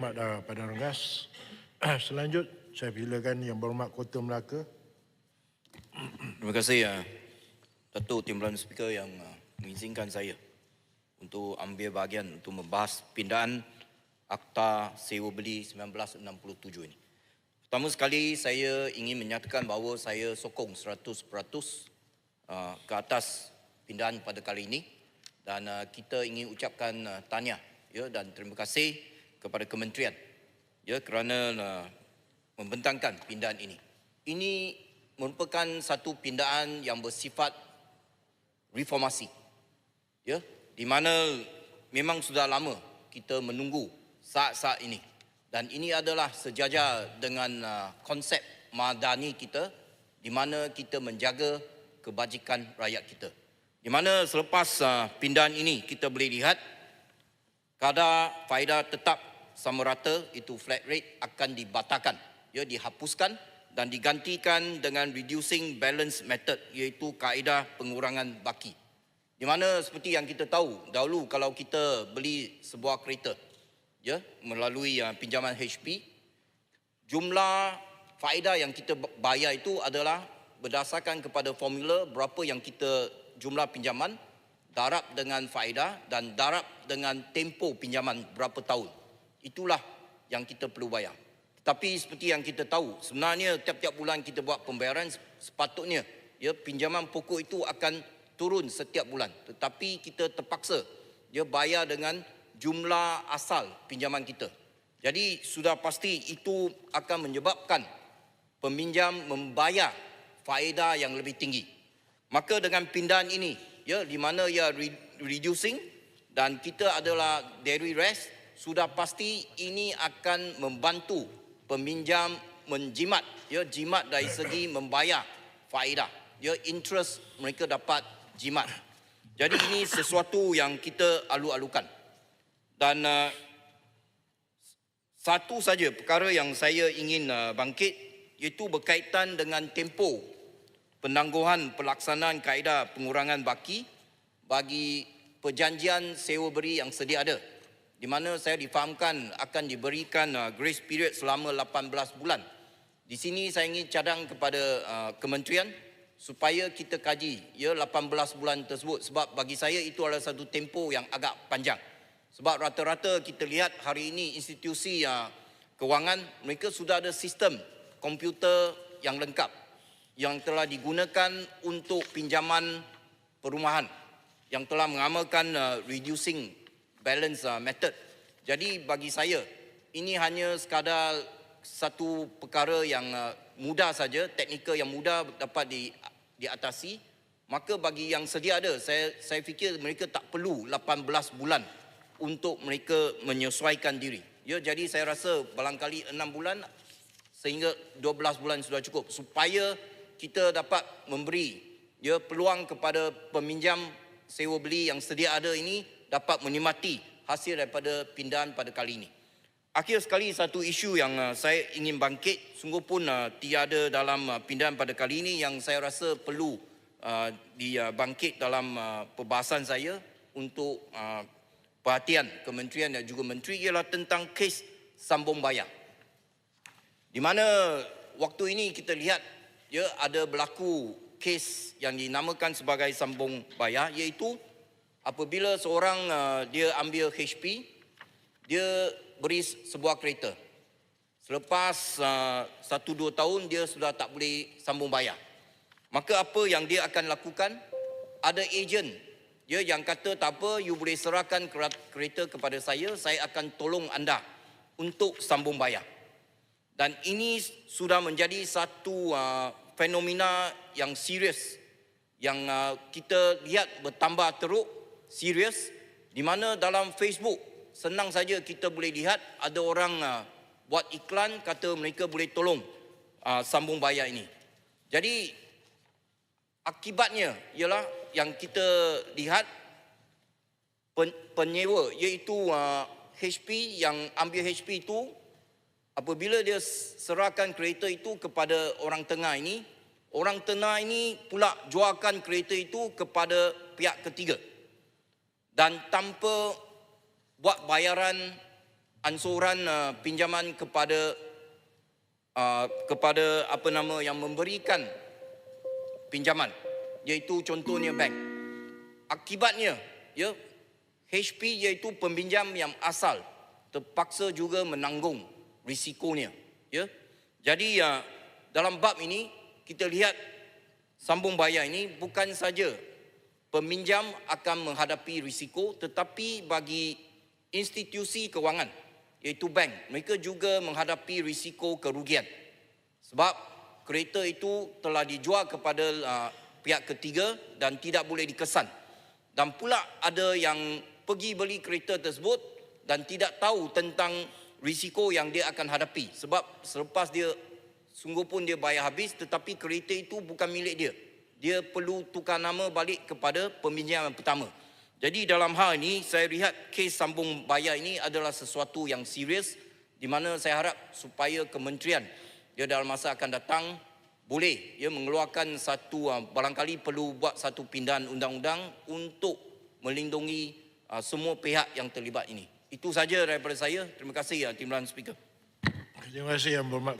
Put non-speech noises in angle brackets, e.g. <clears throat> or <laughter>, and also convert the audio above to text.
Mak dah Padang Rengas. <clears throat> Selanjut, saya pilakan Yang Berhormat Kota Melaka. Terima kasih uh, Datuk Timbalan Speaker yang uh, mengizinkan saya untuk ambil bahagian untuk membahas pindaan Akta Sewa Beli 1967 ini. Pertama sekali saya ingin menyatakan bahawa saya sokong 100% uh, ke atas pindaan pada kali ini dan uh, kita ingin ucapkan uh, tahniah ya dan terima kasih kepada kementerian ya kerana uh, membentangkan pindaan ini. Ini merupakan satu pindaan yang bersifat reformasi. Ya, di mana memang sudah lama kita menunggu saat-saat ini. Dan ini adalah sejajar dengan uh, konsep madani kita di mana kita menjaga kebajikan rakyat kita. Di mana selepas uh, pindahan ini kita boleh lihat kadar faedah tetap sama rata itu flat rate akan dibatalkan. Ya dihapuskan dan digantikan dengan reducing balance method iaitu kaedah pengurangan baki. Di mana seperti yang kita tahu dahulu kalau kita beli sebuah kereta ya melalui uh, pinjaman HP jumlah faedah yang kita bayar itu adalah berdasarkan kepada formula berapa yang kita jumlah pinjaman darab dengan faedah dan darab dengan tempoh pinjaman berapa tahun. Itulah yang kita perlu bayar. Tapi seperti yang kita tahu, sebenarnya tiap-tiap bulan kita buat pembayaran sepatutnya ya pinjaman pokok itu akan turun setiap bulan. Tetapi kita terpaksa dia bayar dengan jumlah asal pinjaman kita. Jadi sudah pasti itu akan menyebabkan peminjam membayar faedah yang lebih tinggi. Maka dengan pindahan ini ya di mana ia re- reducing dan kita adalah dairy rest sudah pasti ini akan membantu peminjam menjimat. Ya jimat dari segi membayar faedah. Ya interest mereka dapat jimat. Jadi ini sesuatu yang kita alu-alukan. Dan uh, satu saja perkara yang saya ingin uh, bangkit iaitu berkaitan dengan tempoh penangguhan pelaksanaan kaedah pengurangan baki bagi perjanjian sewa beri yang sedia ada di mana saya difahamkan akan diberikan uh, grace period selama 18 bulan. Di sini saya ingin cadang kepada uh, kementerian supaya kita kaji ya 18 bulan tersebut sebab bagi saya itu adalah satu tempoh yang agak panjang. Sebab rata-rata kita lihat hari ini institusi uh, kewangan mereka sudah ada sistem komputer yang lengkap yang telah digunakan untuk pinjaman perumahan yang telah mengamalkan uh, reducing balance uh, method. Jadi bagi saya ini hanya sekadar satu perkara yang uh, mudah saja, teknikal yang mudah dapat di diatasi. Maka bagi yang sedia ada, saya saya fikir mereka tak perlu 18 bulan untuk mereka menyesuaikan diri. Ya, jadi saya rasa barangkali 6 bulan sehingga 12 bulan sudah cukup supaya kita dapat memberi ya peluang kepada peminjam sewa beli yang sedia ada ini dapat menikmati hasil daripada pindahan pada kali ini. Akhir sekali satu isu yang uh, saya ingin bangkit sungguh pun uh, tiada dalam uh, pada kali ini yang saya rasa perlu uh, dibangkit dalam uh, perbahasan saya untuk uh, perhatian kementerian dan juga menteri ialah tentang kes sambung bayar. Di mana waktu ini kita lihat ya ada berlaku kes yang dinamakan sebagai sambung bayar iaitu apabila seorang uh, dia ambil HP dia beri sebuah kereta. Selepas uh, satu dua tahun dia sudah tak boleh sambung bayar. Maka apa yang dia akan lakukan? Ada ejen. Dia yang kata tak apa you boleh serahkan kereta kepada saya saya akan tolong anda untuk sambung bayar. Dan ini sudah menjadi satu uh, fenomena yang serius yang uh, kita lihat bertambah teruk serius di mana dalam Facebook senang saja kita boleh lihat ada orang uh, buat iklan kata mereka boleh tolong uh, sambung bayar ini. Jadi akibatnya ialah yang kita lihat pen, penyewa iaitu uh, HP yang ambil HP itu apabila dia serahkan kereta itu kepada orang tengah ini, orang tengah ini pula jualkan kereta itu kepada pihak ketiga. Dan tanpa buat bayaran ansuran uh, pinjaman kepada uh, kepada apa nama yang memberikan pinjaman iaitu contohnya bank. Akibatnya ya HP iaitu peminjam yang asal terpaksa juga menanggung risikonya ya. Jadi uh, dalam bab ini kita lihat sambung bayar ini bukan saja peminjam akan menghadapi risiko tetapi bagi institusi kewangan iaitu bank. Mereka juga menghadapi risiko kerugian. Sebab kereta itu telah dijual kepada uh, pihak ketiga dan tidak boleh dikesan. Dan pula ada yang pergi beli kereta tersebut dan tidak tahu tentang risiko yang dia akan hadapi sebab selepas dia sungguh pun dia bayar habis tetapi kereta itu bukan milik dia dia perlu tukar nama balik kepada peminjam yang pertama. Jadi dalam hal ini saya lihat kes sambung bayar ini adalah sesuatu yang serius di mana saya harap supaya kementerian ya dalam masa akan datang boleh ya mengeluarkan satu uh, barangkali perlu buat satu pindahan undang-undang untuk melindungi uh, semua pihak yang terlibat ini. Itu saja daripada saya. Terima kasih ya Timbalan Speaker. Terima kasih Yang Berhormat